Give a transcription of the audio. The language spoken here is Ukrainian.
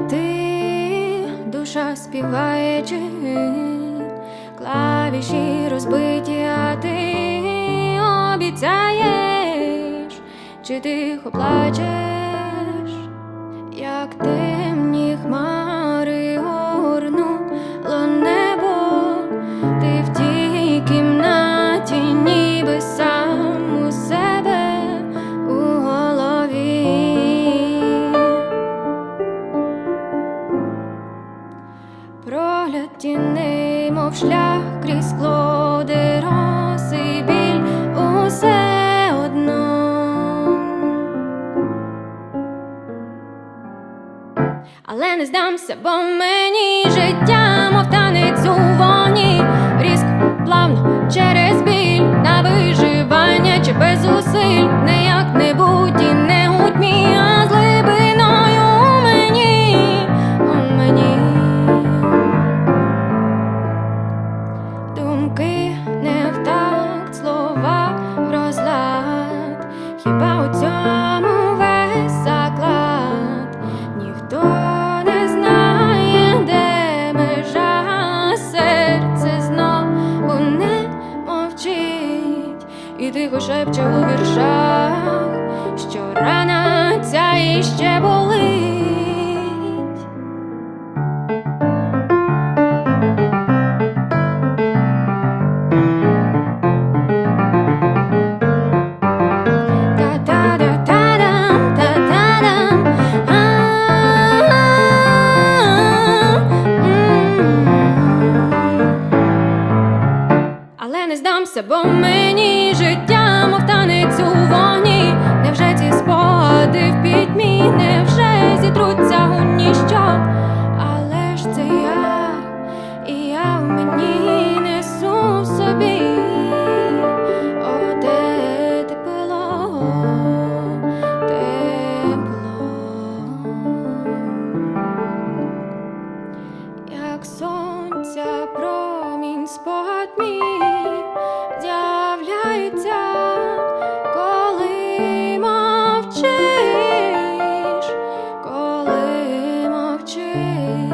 ти душа співає клавіші розбиті, а ти обіцяєш, чи тихо плачеш, як темні Тіней, мов шлях крізь плоди роси біль усе одно. Але не здамся, бо мені життя, мов танець у воні, різко плавно через і тихо шепче у віршах, що рана ця іще болить. Та-та-да-та-дам. Але не здамся, бо мені dream